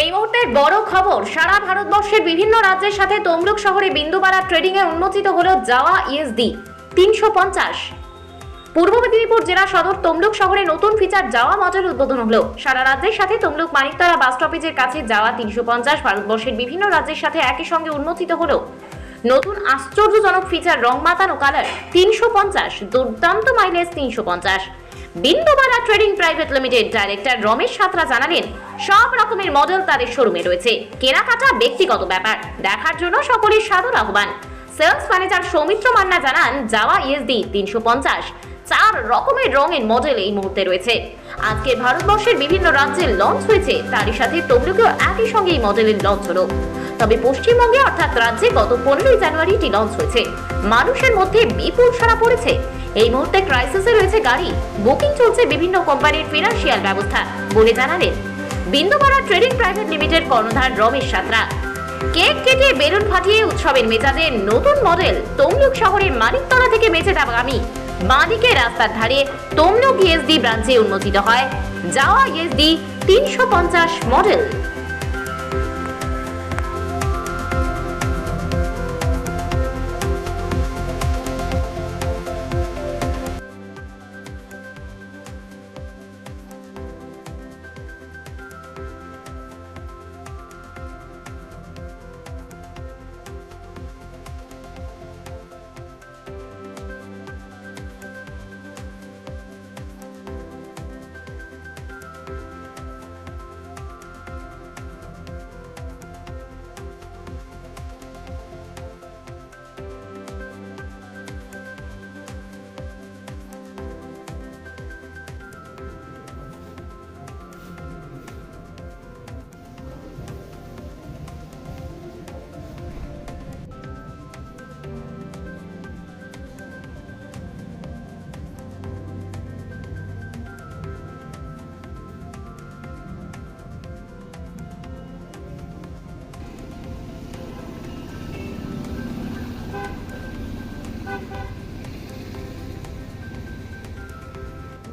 এই মুহূর্তের বড় খবর, সারা ভারতবর্ষের বিভিন্ন রাজ্যের সাথে তমলুক শহরে বিন্দুবাড়া ট্রেডিং এ উন্মোচিত হলো যাওয়া ইএসডি তিনশো পঞ্চাশ। পূর্ব মেদিনীপুর জেলা সদর তমলুক শহরে নতুন ফিচার যাওয়া মডেল উদ্বোধন হলো। সারা রাজ্যের সাথে তমলুক মানিকতলা বাস স্টপেজের কাছে যাওয়া তিনশো পঞ্চাশ, ভারতবর্ষের বিভিন্ন রাজ্যের সাথে একই সঙ্গে উন্মোচিত হলো। নতুন আশ্চর্যজনক ফিচার রং মাতানো কালার তিনশো পঞ্চাশ, দুর্দান্ত মাইলেজ তিনশো পঞ্চাশ। Bindubala trading private limited director Ramesh Santra জানালেন, সব রকমের মডেল তাদের শোরুমে রয়েছে। কেনাকাটা ব্যক্তিগত ব্যাপার। দেখার জন্য সকলের সাদর আহ্বান। সেলস ম্যানেজার সৌমিত্র মান্না জানান, যাওয়া ইএসডি তিনশো পঞ্চাশ চার রকমের রঙের মডেল এই মুহূর্তে রয়েছে। আজকে ভারতবর্ষের বিভিন্ন রাজ্যে লঞ্চ হয়েছে। তারই সাথে তমলুকেও একই সঙ্গে এই মডেলের লঞ্চ হলো। তবে পশ্চিমবঙ্গে অর্থাৎ রাজ্যে গত পনেরোই জানুয়ারি এটি লঞ্চ হয়েছে। মানুষের মধ্যে বিপুল সারা পড়েছে। এই মুহূর্তে ক্রাইসিসে রয়েছে গাড়ি। বুকিং চলছে বিভিন্ন কোম্পানির ফিনান্সিয়াল ব্যবস্থা, বলে জানালেন বিন্দুপাড়া ট্রেডিং প্রাইভেট লিমিটেড কর্ণধার রমেশ সাঁতরা। কেক কেটে বেলুন ফাটিয়ে উৎসবের মেজাজে নতুন মডেল তমলুক শহরের মানিকতলা থেকে মেচেদাগামী বাঁদিকে রাস্তার ধারে তমলুক ইএসডি ব্রাঞ্চে উন্মোচিত হয়। যাওয়া ইএসডি তিনশো পঞ্চাশ মডেল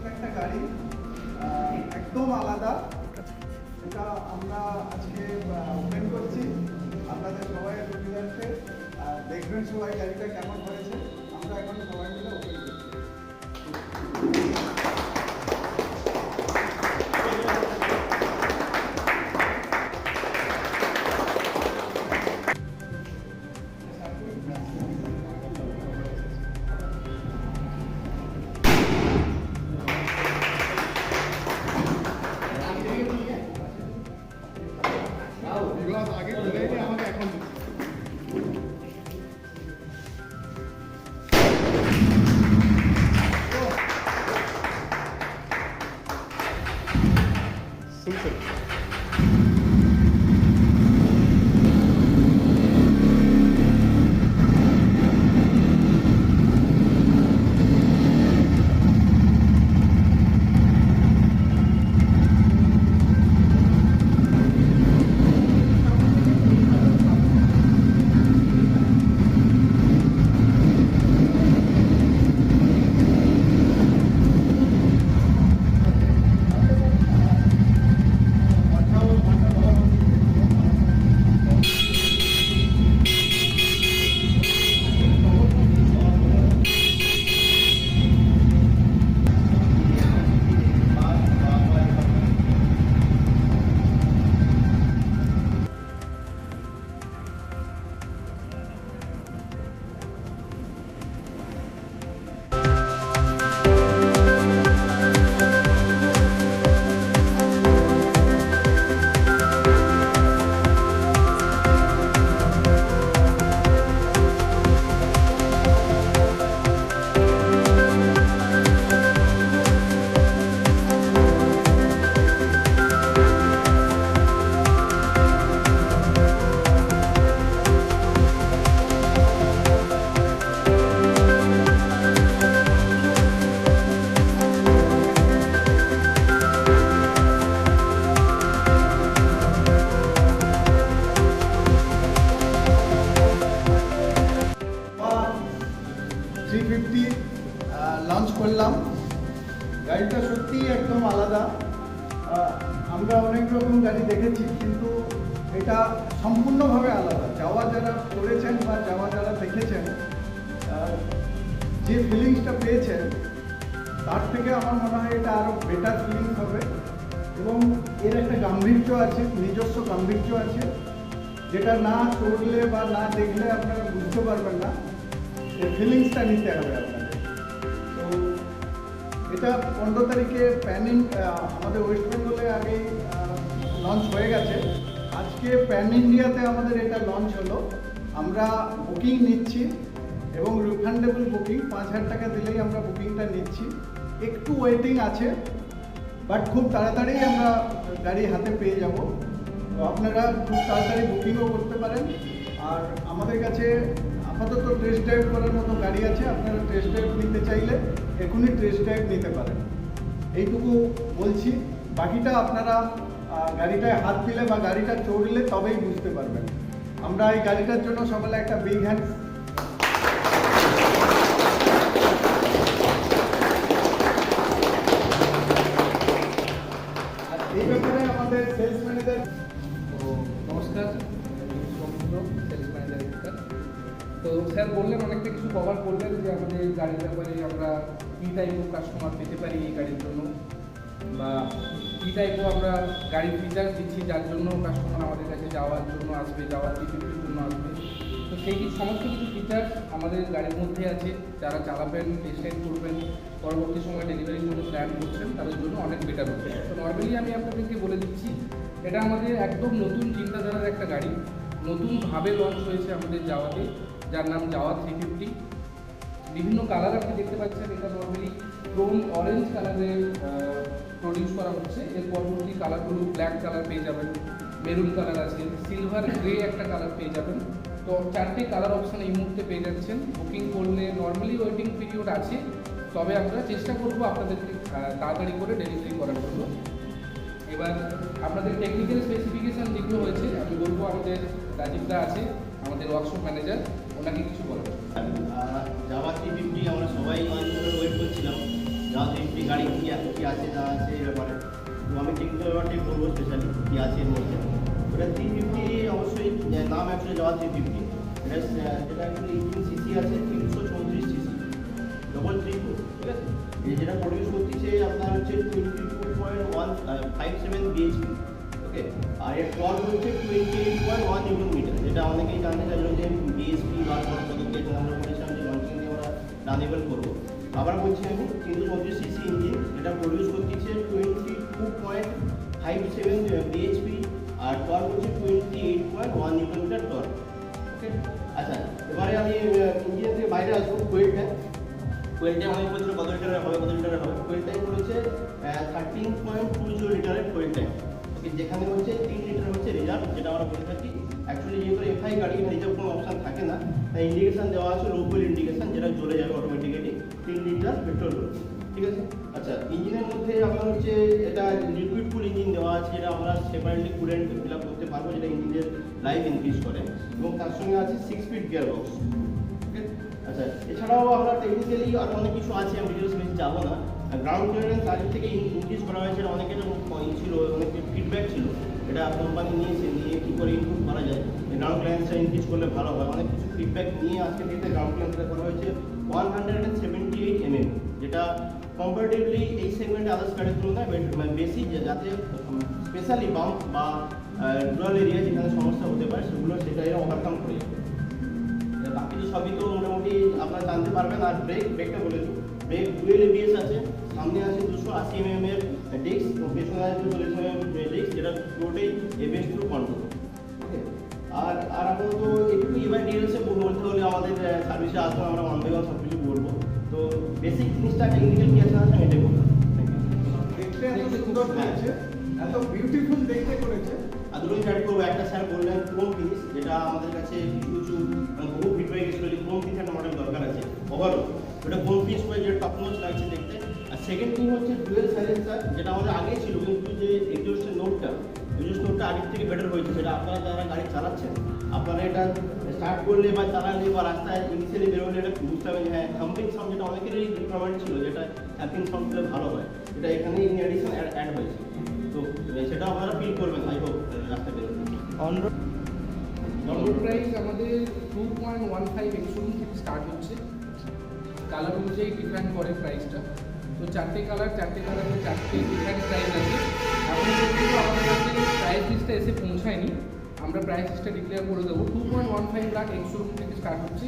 একটা গাড়ি একদম আলাদা। এটা আমরা আজকে ওপেন করছি। আপনাদের সবাই দেখবেন সবাই গাড়িটা কেমন হয়েছে। আমরা এখন সবাই মিলে ওপেন করছি। আলাদা আমরা অনেক রকম গাড়ি দেখেছি, কিন্তু এটা সম্পূর্ণভাবে আলাদা। যাওয়া যারা করেছেন বা যাওয়া যারা দেখেছেন যে ফিলিংসটা পেয়েছেন, তার থেকে আমার মনে হয় এটা আরও বেটার ফিলিংস হবে। এবং এর একটা গাম্ভীর্য আছে, নিজস্ব গাম্ভীর্য আছে, যেটা না চড়লে বা না দেখলে আপনারা বুঝতে পারবেন না। এই ফিলিংসটা নিতে হবে আপনাদের তো এটা পনেরো তারিখে প্যানিং আমাদের ওয়েস্ট বেঙ্গলে আগে লঞ্চ হয়ে গেছে। আজকে প্যান ইন্ডিয়াতে আমাদের এটা লঞ্চ হলো। আমরা বুকিং নিচ্ছি এবং রিফান্ডেবল বুকিং পাঁচ হাজার টাকা দিলেই আমরা বুকিংটা নিচ্ছি। একটু ওয়েটিং আছে বাট খুব তাড়াতাড়ি আমরা গাড়ি হাতে পেয়ে যাব। তো আপনারা খুব তাড়াতাড়ি বুকিংও করতে পারেন। আর আমাদের কাছে আপাতত টেস্ট ড্রাইভ করার মতো গাড়ি আছে, আপনারা টেস্ট ড্রাইভ নিতে চাইলে এখনই টেস্ট ড্রাইভ নিতে পারেন। এইটুকু বলছি। বাকিটা আপনারা গাড়িটায় হাত দিলে বা গাড়িটা চড়লে তবেই বুঝতে পারবেন। আমরা এই গাড়িটার জন্য সকালে একটা বিগ হ্যান্ড স্যার বললেন, অনেকটা কিছু কভার করলেন যে আমাদের গাড়ির ব্যাপারে আমরা কী টাইপ অফ কাস্টমার পেতে পারি এই গাড়ির জন্য? বা কী টাইপও আমরা গাড়ির ফিচার্স দিচ্ছি, যার জন্য কাস্টমার আমাদের কাছে যাওয়ার জন্য আসবে, যাওয়ার টিকিটের জন্য আসবে। তো সেই কিছু সমস্ত কিছু ফিচার্স আমাদের গাড়ির মধ্যে আছে। যারা চালাবেন টেস্ট করবেন, পরবর্তী সময় ডেলিভারির জন্য প্ল্যান করছেন, তাদের জন্য অনেক বেটার হচ্ছে তো নর্মালি আমি আপনাদেরকে বলে দিচ্ছি, এটা আমাদের একদম নতুন চিন্তাধারার একটা গাড়ি। নতুনভাবে লঞ্চ হয়েছে আমাদের যাওয়াতে। যার নাম জাওয়া থ্রি ফিফটি বিভিন্ন কালার আপনি দেখতে পাচ্ছেন, এটা নর্মালি ক্রোম অরেঞ্জ কালারে প্রডিউস করা হচ্ছে। এর পরবর্তী কালারগুলো ব্ল্যাক কালার পেয়ে যাবেন মেরুন কালার আছে সিলভার গ্রে একটা কালার পেয়ে যাবেন। তো চারটে কালার অপশন এই মুহূর্তে পেয়ে যাচ্ছেন। বুকিং করলে নর্মালি ওয়েটিং পিরিয়ড আছে। তবে আমরা চেষ্টা করব আপনাদেরকে তাড়াতাড়ি করে ডেলিভারি করার জন্য। এবার আপনাদের টেকনিক্যাল স্পেসিফিকেশন যেগুলো হয়েছে, আমি বলব আমাদের রাজীবদা আছে, আমাদের ওয়ার্কশপ ম্যানেজার ওনাকে কিছু বলবেন যাওয়া থ্রি ফিফটি আমরা সবাই ওয়েট করছিলাম। যাওয়া থ্রি গাড়ি কী কী আছে, না আছে এই ব্যাপারে। তো আমি টেকনিক্যাল ব্যাপারটাই বলব স্পেশালি কী আছে এর মধ্যে। ওটা থ্রি ফিফটি অবশ্যই নাম অ্যাকচুয়ালি যাওয়া থ্রি ফিফটি এটা যেটা অ্যাকচুয়ালি এইটিন সিসি আছে, তিনশো চৌত্রিশ সিসি ডবল থ্রি ফোর ঠিক আছে? যেটা প্রডিউস করতেছে আপনার হচ্ছে twenty two point one five seven BHP okay আর এর টর্ক হচ্ছে twenty eight point one newton metre যেটা অনেকেই জানতে চাইলো যে বিএসপি বা কত দিয়েছেন আমরা বলেছিলাম যে লঞ্চিং আমরা রানেবল করব। আবার বলছি আমি তিনশো চৌত্রিশ সিসি ইঞ্জিন যেটা প্রডিউস করতেছে twenty two point five seven BHP আর টর্ক হচ্ছে twenty eight point one newton metre torque okay আচ্ছা এবারে আমি ইঞ্জিনের থেকে বাইরে আসব কোয়েলটা কোয়েলটা অনেক বলছিল কত লিটারের হবে কত লিটারের হবে কোয়েলটাই বলেছে থার্টিন পয়েন্ট টু জিরো লিটারের ওকে যেখানে হচ্ছে তিন লিটার হচ্ছে রিজার্ভ যেটা আমরা বলে থাকি অ্যাকচুয়ালি যেহেতু এফআই গাড়ি রিজার্ভ কোনো অপশন থাকে না। তাই ইন্ডিকেশন দেওয়া আছে লো ফুয়েল ইন্ডিকেশন যেটা জ্বলে যাবে অটোমেটিক্যালি তিন লিটার পেট্রোল ঠিক আছে? আচ্ছা ইঞ্জিনের মধ্যে আপনার হচ্ছে এটা লিকুইড কুল ইঞ্জিন দেওয়া আছে, যেটা আমরা সেপারেটলি কুলেন্ট ফিল আপ করতে পারব, যেটা ইঞ্জিনের লাইফ ইনক্রিজ করে। এবং তার সঙ্গে আছে সিক্স স্পিড গিয়ার বক্স আচ্ছা এছাড়াও আমরা টেকনিক্যালি আরও অনেক কিছু আছে, আমি ডিটেলস বেশি যাব না। গ্রাউন্ড ক্লিয়ারেন্স আগের থেকে ইনক্রিজ করা হয়েছে অনেকের ই ছিল অনেক ফিডব্যাক ছিল, এটা কোম্পানি নিয়েছে, নিয়ে কী করে ইমপ্রুভ করা যায়? গ্রাউন্ড ক্লিয়ারেন্সটা ইনক্রিজ করলে ভালো হয়। অনেক কিছু ফিডব্যাক নিয়ে আজকে ডেটে গ্রাউন্ড ক্লিয়ারেন্সটা করা হয়েছে one hundred and seventy eight mm যেটা কম্পারেটিভলি এই সেগমেন্টে আদার্স গাড়ির তুলনায় মানে বেশি যাতে স্পেশালি বাম্প বা রুরাল এরিয়া যেখানে সমস্যা হতে পারে, সেগুলো সেটা এরা ওভারকাম করে বাকি তো সবই তো মোটামুটি আপনারা জানতে পারবেন, আর ব্রেক ব্রেকটা বলে দিই। ব্রেক ডুয়েল এবিএস আছে সামনে আছে দুশো আশি এম এর ডিস্ক পেছনে আছে চল্লিশ এম এম ডিস্ক যেটা পুরোটাই এবিএস থ্রু কন্ট্রোল আর আর আপাতত একটু এবার ডিটেলসে বলতে হলে আমাদের সার্ভিসে আসবেন আমরা ওয়ান বাই ওয়ান সব কিছু বলব। তো বেসিক জিনিসটা টেকনিক্যাল কি আছে আমি এটাই বলব দেখতে এত সুন্দর করেছে এত বিউটিফুল দেখতে করেছে। আর দুটো অ্যাড করব। একটা স্যার বললেন ক্রোম ফিনিশ যেটা আমাদের কাছে কিছু কিছু মানে বহু ফিডব্যাক এসেছিল যে ক্রোম ফিনিশ একটা মডেল দরকার আছে। ওভারঅল ওটা ক্রোম পিস করে যেটা টপ নোচ লাগছে দেখতে। সেকেন্ড থিং হচ্ছে ডুয়েল সাইলেন্সার যেটা আমাদের আগেই ছিল কিন্তু যে একুশের নোটটা একুশ নোটটা আগের থেকে বেটার হয়েছে সেটা আপনারা যারা গাড়ি চালাচ্ছেন আপনারা এটা স্টার্ট করলে বা চালালে বা রাস্তায় ইনিশিয়ালি বেরোলে এটা বুঝতে হবে হ্যাঁ থাম্পিং সাউন্ড যেটা অনেকেরই রিকোয়ারমেন্ট ছিল যেটা হ্যাপিং সাউন্ড দিলে ভালো হয় এটা এখানে ইন এডিশন অ্যাড হয়েছে। তো সেটা আপনারা ফিল করবেন আই হোপ রাস্তা বেরোবেন অন রোড নম্বর প্রাইস আমাদের টু পয়েন্ট ওয়ান ফাইভ থেকে স্টার্ট হচ্ছে। কালার অনুযায়ী ডিফারেন্ট করে প্রাইসটা তো চারটে কালার চারটে কালারে চারটে ডিফারেন্ট প্রাইস আছে। এখন পর্যন্ত আমাদের কাছে প্রাইস লিস্টটা এসে পৌঁছায়নি। আমরা প্রাইস লিস্টটা ডিক্লেয়ার করে দেবো। Two point one five lakh একশো এক্সশোরুম থেকে স্টার্ট হচ্ছে।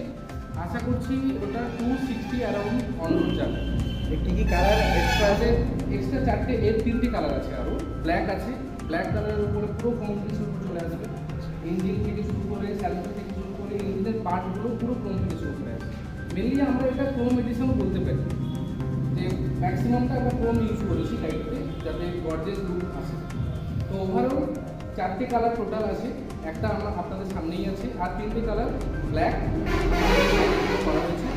আশা করছি ওটা two sixty around on road যাবে। একটি কি কালার এক্সট্রা আছে? এক্সট্রা চারটে এর তিনটে কালার আছে আরও ব্ল্যাক আছে। ব্ল্যাক কালারের উপরে পুরো ক্রোম কিছু চলে আসবে। ইঞ্জিন থেকে শুরু করে স্যালেন্সার থেকে শুরু করে ইঞ্জিনের পার্টগুলো পুরো ক্রোম থেকে শুরু করে আসবে। মেনলি আমরা এটা ক্রোম এডিশনও বলতে পারি। যে ম্যাক্সিমামটা আমরা ক্রোম ইউজ করেছি গাড়িতে যাতে গর্জেস লুক আসে। তো ওভারঅল চারটে কালার টোটাল আছে। একটা আমরা আপনাদের সামনেই আছে, আর তিনটে কালার ব্ল্যাক করা হয়েছে।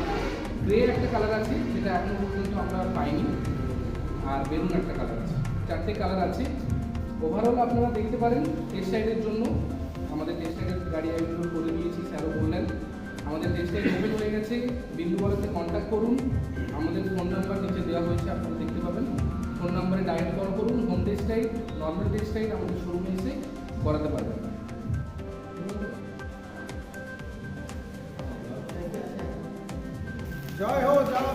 গ্রে একটা কালার আছে, যেটা এখনও পর্যন্ত আমরা পাইনি। আর বেরুন একটা কালার আছে। চারটে কালার আছে। ওভারঅল আপনারা দেখতে পারেন টেস্ট সাইডের জন্য আমাদের টেস্ট সাইডের গাড়ি অ্যাভেলেবল করে দিয়েছি স্যারও বললেন আমাদের টেস্ট সাইড ওপেন হয়ে গেছে। বিন্দুবালাতে কন্ট্যাক্ট করুন। আমাদের ফোন নাম্বার নিচে দেওয়া হয়েছে, আপনারা দেখতে পাবেন। ফোন নাম্বারে ডাইরেক্ট কল করুন হোম টেক্সটাইল নর্মাল টেক্সটাইল আমাদের শোরুমে এসে করাতে পারবেন। জয় হো জয়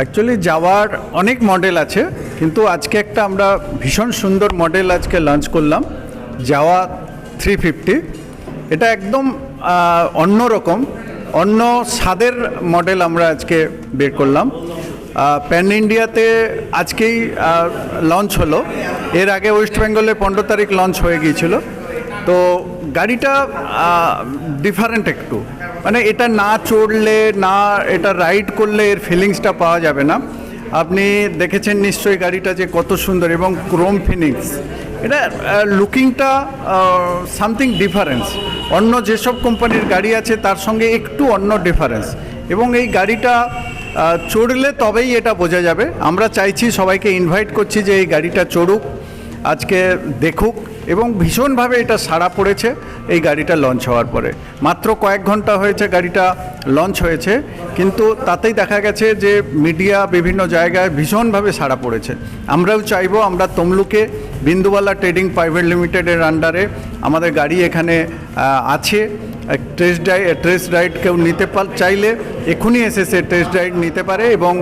অ্যাকচুয়ালি যাওয়ার অনেক মডেল আছে কিন্তু আজকে একটা আমরা ভীষণ সুন্দর মডেল আজকে লঞ্চ করলাম যাওয়া থ্রি ফিফটি এটা একদম আহ, অন্যরকম অন্য স্বাদের মডেল আমরা আজকে বের করলাম। প্যান ইন্ডিয়াতে আজকেই লঞ্চ হলো। এর আগে ওয়েস্ট বেঙ্গলে পনেরো তারিখ লঞ্চ হয়ে গিয়েছিল। তো গাড়িটা ডিফারেন্ট একটু। মানে এটা না চড়লে, না এটা রাইড করলে এর ফিলিংসটা পাওয়া যাবে না। আপনি দেখেছেন নিশ্চয়ই গাড়িটা যে কত সুন্দর এবং ক্রোম ফিনিক্স এটা লুকিংটা সামথিং ডিফারেন্স অন্য যেসব কোম্পানির গাড়ি আছে, তার সঙ্গে একটু অন্য ডিফারেন্স এবং এই গাড়িটা চড়লে তবেই এটা বোঝা যাবে। আমরা চাইছি সবাইকে ইনভাইট করছি যে এই গাড়িটা চড়ুক, আজকে দেখুক। এবং ভীষণভাবে এটা সাড়া পড়েছে এই গাড়িটা লঞ্চ হওয়ার পরে। মাত্র কয়েক ঘণ্টা হয়েছে গাড়িটা লঞ্চ হয়েছে, কিন্তু তাতেই দেখা গেছে যে মিডিয়া বিভিন্ন জায়গায় ভীষণভাবে সাড়া পড়েছে। আমরাও চাইব আমরা তমলুকে বিন্দুবালা ট্রেডিং প্রাইভেট লিমিটেডের আন্ডারে আমাদের গাড়ি এখানে আছে। টেস্ট ডাই টেস্ট রাইড কেউ নিতে পার চাইলে এখনই এসে সে টেস্ট রাইড নিতে পারে এবং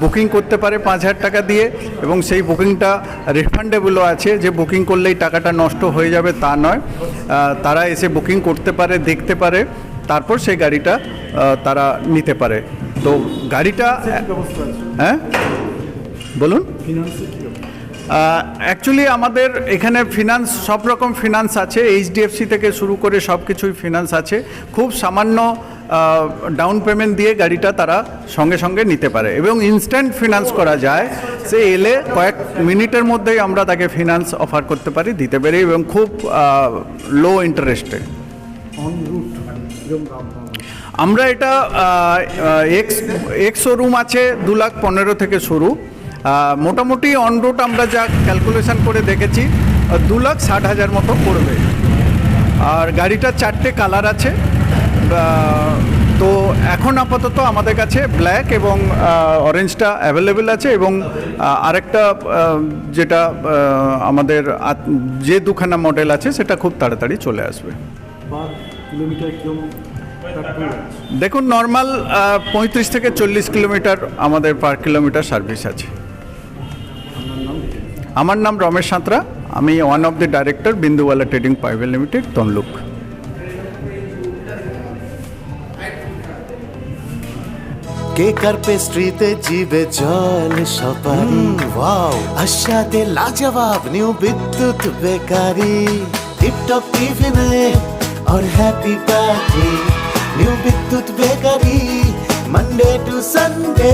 বুকিং করতে পারে পাঁচ হাজার টাকা দিয়ে এবং সেই বুকিংটা রিফান্ডেবলও আছে। যে বুকিং করলেই টাকাটা নষ্ট হয়ে যাবে তা নয়। তারা এসে বুকিং করতে পারে দেখতে পারে তারপর সেই গাড়িটা তারা নিতে পারে। তো গাড়িটা হ্যাঁ? বলুন। অ্যাকচুয়ালি আমাদের এখানে ফিনান্স সব রকম ফিনান্স আছে এইচডিএফসি থেকে শুরু করে সব কিছুই ফিনান্স আছে। খুব সামান্য ডাউন পেমেন্ট দিয়ে গাড়িটা তারা সঙ্গে সঙ্গে নিতে পারে। এবং ইনস্ট্যান্ট ফিনান্স করা যায় সে এলে কয়েক মিনিটের মধ্যেই আমরা তাকে ফিনান্স অফার করতে পারি দিতে পারি এবং খুব লো ইন্টারেস্টে আমরা এটা এক্স এক্স শোরুম আছে দু লাখ পনেরো থেকে শুরু। মোটামুটি অন রুট আমরা যা ক্যালকুলেশন করে দেখেছি দু লাখ ষাট হাজার মতো পড়বে। আর গাড়িটার চারটে কালার আছে। তো এখন আপাতত আমাদের কাছে ব্ল্যাক এবং অরেঞ্জটা অ্যাভেলেবেল আছে এবং আরেকটা যেটা আমাদের যে দুখানা মডেল আছে সেটা খুব তাড়াতাড়ি চলে আসবে। দেখুন নর্মাল পঁয়ত্রিশ থেকে চল্লিশ কিলোমিটার আমাদের পার কিলোমিটার সার্ভিস আছে। আমার নাম রমেশ সাঁতরা আমি one of the director Binduwala trading private limited Tamluk কেকার পেস্ট্রিতে জিবে জল সপারি ওয়াও আশাতে লাজবাব নিউ বিদ্যুৎ বেকারি টিপটপ টিফিনে और happy party new Bidyut bakery Monday to Sunday